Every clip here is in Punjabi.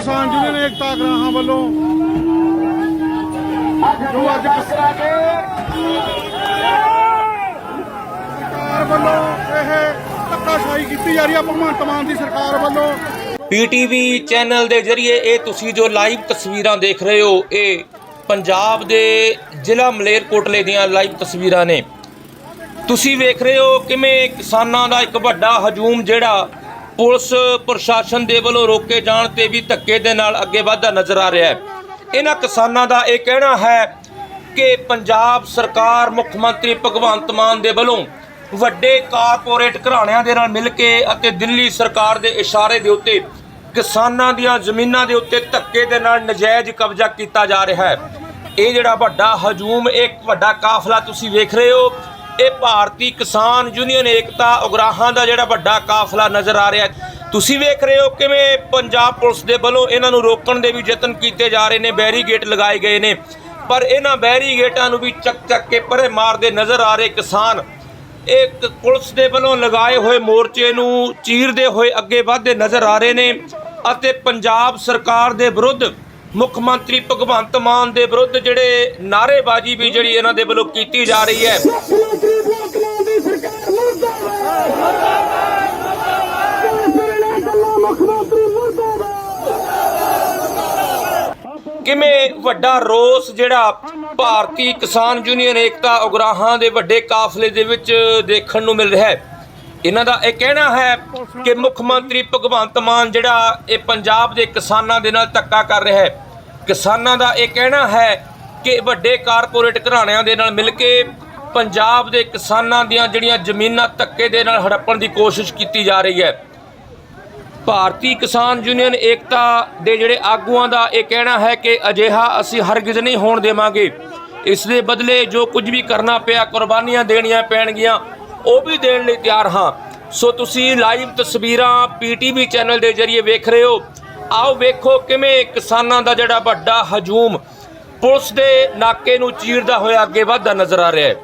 ਕਿਸਾਨ ਯੂਨੀਅਨ ਏਕਤਾ ਗ੍ਰਾਹਾਂ ਵੱਲੋਂ ਜੋ ਅੱਜ ਸਰਕਾਰ ਵੱਲੋਂ ਇਹ ਧੱਕਾਸ਼ਾਹੀ ਕੀਤੀ ਜਾ ਰਹੀ ਹੈ ਭਗਵੰਤ ਮਾਨ ਦੀ ਸਰਕਾਰ ਵੱਲੋਂ। ਪੀਟੀਵੀ ਚੈਨਲ ਦੇ ਜ਼ਰੀਏ ਇਹ ਤੁਸੀਂ ਜੋ ਲਾਈਵ ਤਸਵੀਰਾਂ ਦੇਖ ਰਹੇ ਹੋ, ਇਹ ਪੰਜਾਬ ਦੇ ਜ਼ਿਲ੍ਹਾ ਮਲੇਰਕੋਟਲੇ ਦੀਆਂ ਲਾਈਵ ਤਸਵੀਰਾਂ ਨੇ। ਤੁਸੀਂ ਵੇਖ ਰਹੇ ਹੋ ਕਿਵੇਂ ਕਿਸਾਨਾਂ ਦਾ ਇੱਕ ਵੱਡਾ ਹਜੂਮ ਜਿਹੜਾ ਪੁਲਿਸ ਪ੍ਰਸ਼ਾਸਨ ਦੇ ਵੱਲੋਂ ਰੋਕੇ ਜਾਣ ਤੇ ਵੀ ਧੱਕੇ ਦੇ ਨਾਲ ਅੱਗੇ ਵਧਦਾ ਨਜ਼ਰ ਆ ਰਿਹਾ ਹੈ। ਇਹਨਾਂ ਕਿਸਾਨਾਂ ਦਾ ਇਹ ਕਹਿਣਾ ਹੈ ਕਿ ਪੰਜਾਬ ਸਰਕਾਰ, ਮੁੱਖ ਮੰਤਰੀ ਭਗਵੰਤ ਮਾਨ ਦੇ ਵੱਲੋਂ ਵੱਡੇ ਕਾਰਪੋਰੇਟ ਘਰਾਣਿਆਂ ਦੇ ਨਾਲ ਮਿਲ ਕੇ ਅਤੇ ਦਿੱਲੀ ਸਰਕਾਰ ਦੇ ਇਸ਼ਾਰੇ ਦੇ ਉੱਤੇ ਕਿਸਾਨਾਂ ਦੀਆਂ ਜ਼ਮੀਨਾਂ ਦੇ ਉੱਤੇ ਧੱਕੇ ਦੇ ਨਾਲ ਨਜਾਇਜ਼ ਕਬਜ਼ਾ ਕੀਤਾ ਜਾ ਰਿਹਾ ਹੈ। ਇਹ ਜਿਹੜਾ ਵੱਡਾ ਹਜੂਮ ਇੱਕ ਵੱਡਾ ਕਾਫਲਾ ਤੁਸੀਂ ਵੇਖ ਰਹੇ ਹੋ। ਇਹ ਭਾਰਤੀ ਕਿਸਾਨ ਯੂਨੀਅਨ ਏਕਤਾ ਉਗਰਾਹਾਂ ਦਾ ਜਿਹੜਾ ਵੱਡਾ ਕਾਫਲਾ ਨਜ਼ਰ ਆ ਰਿਹਾ ਤੁਸੀਂ ਵੇਖ ਰਹੇ ਹੋ ਕਿਵੇਂ ਪੰਜਾਬ ਪੁਲਿਸ ਦੇ ਵੱਲੋਂ ਇਹਨਾਂ ਨੂੰ ਰੋਕਣ ਦੇ ਵੀ ਯਤਨ ਕੀਤੇ ਜਾ ਰਹੇ ਨੇ ਬੈਰੀਗੇਟ ਲਗਾਏ ਗਏ ਨੇ। ਪਰ ਇਹਨਾਂ ਬੈਰੀਗੇਟਾਂ ਨੂੰ ਵੀ ਚੱਕ ਚੱਕ ਕੇ ਪਰੇ ਮਾਰਦੇ ਨਜ਼ਰ ਆ ਰਹੇ ਕਿਸਾਨ। ਇਹ ਪੁਲਿਸ ਦੇ ਵੱਲੋਂ ਲਗਾਏ ਹੋਏ ਮੋਰਚੇ ਨੂੰ ਚੀਰਦੇ ਹੋਏ ਅੱਗੇ ਵਧਦੇ ਨਜ਼ਰ ਆ ਰਹੇ ਨੇ ਅਤੇ ਪੰਜਾਬ ਸਰਕਾਰ ਦੇ ਵਿਰੁੱਧ, ਮੁੱਖ ਮੰਤਰੀ ਭਗਵੰਤ ਮਾਨ ਦੇ ਵਿਰੁੱਧ ਜਿਹੜੇ ਨਾਅਰੇਬਾਜ਼ੀ ਵੀ ਜਿਹੜੀ ਇਹਨਾਂ ਦੇ ਵੱਲੋਂ ਕੀਤੀ ਜਾ ਰਹੀ ਹੈ। ਕਿਵੇਂ ਵੱਡਾ ਰੋਸ ਜਿਹੜਾ ਭਾਰਤੀ ਕਿਸਾਨ ਯੂਨੀਅਨ ਏਕਤਾ ਉਗਰਾਹਾਂ ਦੇ ਵੱਡੇ ਕਾਫਲੇ ਦੇ ਵਿੱਚ ਦੇਖਣ ਨੂੰ ਮਿਲ ਰਿਹਾ ਹੈ? ਇਹਨਾਂ ਦਾ ਇਹ ਕਹਿਣਾ ਹੈ ਕਿ ਮੁੱਖ ਮੰਤਰੀ ਭਗਵੰਤ ਮਾਨ ਜਿਹੜਾ ਇਹ ਪੰਜਾਬ ਦੇ ਕਿਸਾਨਾਂ ਦੇ ਨਾਲ ਧੱਕਾ ਕਰ ਰਿਹਾ ਹੈ। ਕਿਸਾਨਾਂ ਦਾ ਇਹ ਕਹਿਣਾ ਹੈ ਕਿ ਵੱਡੇ ਕਾਰਪੋਰੇਟ ਘਰਾਣਿਆਂ ਦੇ ਨਾਲ ਮਿਲ ਕੇ ਪੰਜਾਬ ਦੇ ਕਿਸਾਨਾਂ ਦੀਆਂ ਜਿਹੜੀਆਂ ਜ਼ਮੀਨਾਂ ਧੱਕੇ ਦੇ ਨਾਲ ਹੜੱਪਣ ਦੀ ਕੋਸ਼ਿਸ਼ ਕੀਤੀ ਜਾ ਰਹੀ ਹੈ। ਭਾਰਤੀ ਕਿਸਾਨ ਯੂਨੀਅਨ ਏਕਤਾ ਦੇ ਜਿਹੜੇ ਆਗੂਆਂ ਦਾ ਇਹ ਕਹਿਣਾ ਹੈ ਕਿ ਅਜਿਹਾ ਅਸੀਂ ਹਰਗਿਜ਼ ਨਹੀਂ ਹੋਣ ਦੇਵਾਂਗੇ। ਇਸ ਦੇ ਬਦਲੇ ਜੋ ਕੁਝ ਵੀ ਕਰਨਾ ਪਿਆ, ਕੁਰਬਾਨੀਆਂ ਦੇਣੀਆਂ ਪੈਣਗੀਆਂ, ਉਹ ਵੀ ਦੇਣ ਲਈ ਤਿਆਰ ਹਾਂ। ਸੋ ਤੁਸੀਂ ਲਾਈਵ ਤਸਵੀਰਾਂ ਪੀਟੀਵੀ ਚੈਨਲ ਦੇ ਜ਼ਰੀਏ ਵੇਖ ਰਹੇ ਹੋ। ਆਓ ਵੇਖੋ ਕਿਵੇਂ ਕਿਸਾਨਾਂ ਦਾ ਜਿਹੜਾ ਵੱਡਾ ਹਜੂਮ ਪੁਲਿਸ ਦੇ ਨਾਕੇ ਨੂੰ ਚੀਰਦਾ ਹੋਇਆ ਅੱਗੇ ਵਧਦਾ ਨਜ਼ਰ ਆ ਰਿਹਾ ਹੈ।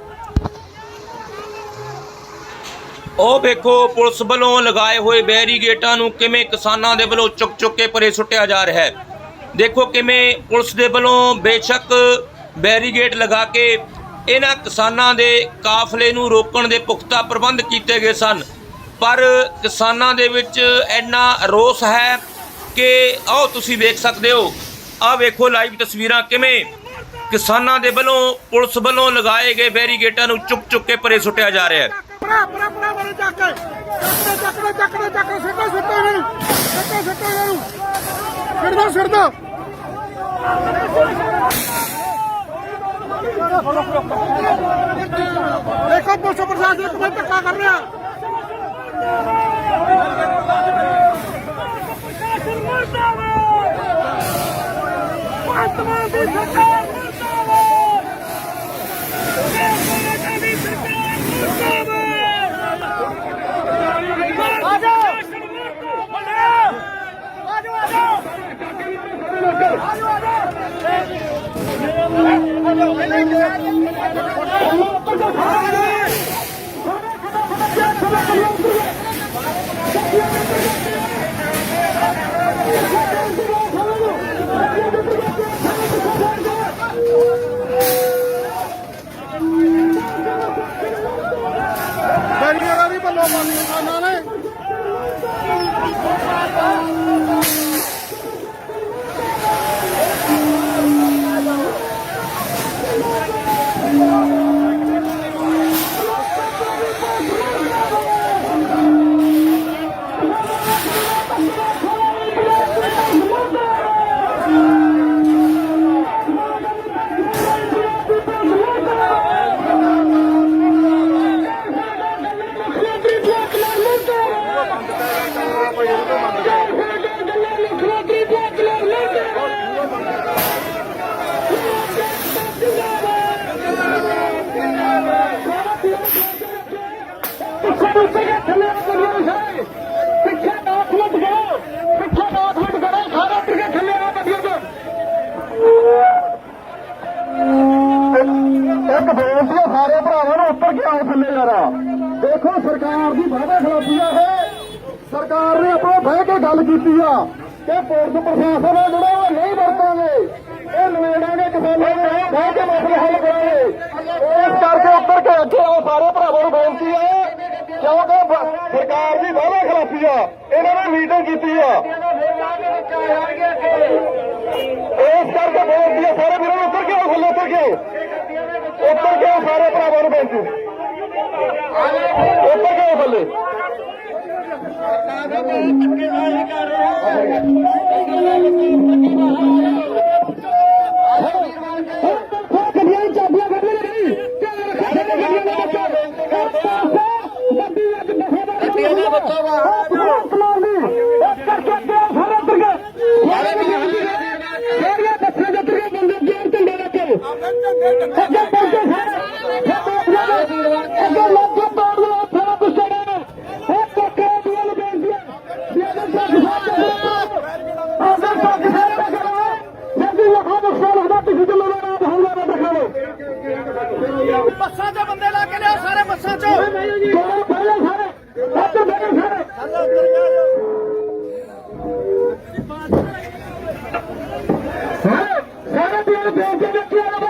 ਉਹ ਵੇਖੋ, ਪੁਲਿਸ ਵੱਲੋਂ ਲਗਾਏ ਹੋਏ ਬੈਰੀਗੇਟਾਂ ਨੂੰ ਕਿਵੇਂ ਕਿਸਾਨਾਂ ਦੇ ਵੱਲੋਂ ਚੁੱਕ ਚੁੱਕ ਕੇ ਪਰੇ ਸੁੱਟਿਆ ਜਾ ਰਿਹਾ ਹੈ। ਦੇਖੋ ਕਿਵੇਂ ਪੁਲਿਸ ਦੇ ਵੱਲੋਂ ਬੇਸ਼ੱਕ ਬੈਰੀਗੇਟ ਲਗਾ ਕੇ ਇਹਨਾਂ ਕਿਸਾਨਾਂ ਦੇ ਕਾਫਲੇ ਨੂੰ ਰੋਕਣ ਦੇ ਪੁਖਤਾ ਪ੍ਰਬੰਧ ਕੀਤੇ ਗਏ ਸਨ। ਪਰ ਕਿਸਾਨਾਂ ਦੇ ਵਿੱਚ ਇੰਨਾ ਰੋਸ ਹੈ ਕਿ, ਆਓ ਤੁਸੀਂ ਵੇਖ ਸਕਦੇ ਹੋ। ਆਹ ਵੇਖੋ ਲਾਈਵ ਤਸਵੀਰਾਂ ਕਿਵੇਂ ਕਿਸਾਨਾਂ ਦੇ ਵੱਲੋਂ ਪੁਲਿਸ ਵੱਲੋਂ ਲਗਾਏ ਗਏ ਬੈਰੀਗੇਟਾਂ ਨੂੰ ਚੁੱਕ ਚੁੱਕ ਕੇ ਪਰੇ ਸੁੱਟਿਆ ਜਾ ਰਿਹਾ ਹੈ। ਚੱਕ ਕੇ, ਚੱਕ ਦੇ ਚੱਕ ਸਿੱਟੋ ਸਿੱਟੋ ਇਹਨਾਂ ਨੂੰ, ਸਿੱਟੋ ਸਿੱਟੋ ਇਹਨਾਂ ਨੂੰ। ਸਿੱਟੋ ਸਿੱਟੋ। ਦੇਖੋ, ਪੁਲਿਸ ਪ੍ਰਸ਼ਾਸਨ ਕਿਵੇਂ ਧੱਕਾ ਕਰ ਰਿਹਾ। ਬੈਰੀਅਰਾਂ ਦੀ no, no, no. থেকে ছেলে চলে আসে ਪਿੱਛੇ 8 ਮਿੰਟ ਗਏ ਪਿੱਛੇ 8 ਮਿੰਟ ਗਏ ਸਾਰਾ ਪਿੱਛੇ ਥੱਲੇ ਆ ਬੱਦੀਆਂ ਤੋਂ ਇੱਕ ਬੇਨਤੀ ਆ ਸਾਰੇ ਭਰਾਵਾਂ ਨੂੰ ਉੱਪਰ ਕੇ ਆਓ ਥੱਲੇ ਯਾਰਾ? ਦੇਖੋ, ਸਰਕਾਰ ਦੀ ਵਾਅਦਾ ਖਿਲਾਫੀ ਆ ਇਹ। ਸਰਕਾਰ ਨੇ ਆਪਣਾ ਬਹਿ ਕੇ ਗੱਲ ਕੀਤੀ ਆ ਕਿ ਪੁਲਿਸ ਪ੍ਰਸ਼ਾਸਨ ਆ ਜਿਹੜਾ ਉਹ ਨਹੀਂ ਵਰਤਾਂਗੇ। ਇਹ ਨਵੇੜਾਂਗੇ ਕਿਸਾਨਾਂ ਦੇ ਬਹਿ ਕੇ ਮਸਲੇ ਹੱਲ ਕਰਾਂਗੇ ਇਸ ਕਰਕੇ ਉੱਪਰ ਕੇ ਅੱਗੇ ਆਓ ਸਾਰੇ ਭਰਾਵਾਂ ਨੂੰ ਬੇਨਤੀ ਕਿਉਂਕਿ ਸਰਕਾਰ ਦੀ ਵਾਅਦਾ ਖਿਲਾਫੀ ਆ। ਇਹਨਾਂ ਨੇ ਮੀਟਿੰਗ ਕੀਤੀ ਆ। ਇਸ ਕਰਕੇ ਬੋਲਦੀ ਆ ਸਾਰੇ ਵੀਰੋ ਉੱਤਰ ਕੇ ਆਓ, ਥੱਲੇ ਉੱਤਰ ਕੇ ਆਓ। ਉੱਤਰ ਕੇ ਆਓ ਸਾਰੇ ਭਰਾਵਾਂ ਨੂੰ ਬੇਨਤੀ। ਉੱਤਰ ਕੇ ਆਓ ਥੱਲੇ। ਕਰ ਰਿਹਾ ਬੱਸਾਂ 'ਚ ਬੰਦੇ ਲਾ ਕੇ ਲਿਆਓ ਸਾਰੇ ਬੱਸਾਂ 'ਚ সারা দিয়ে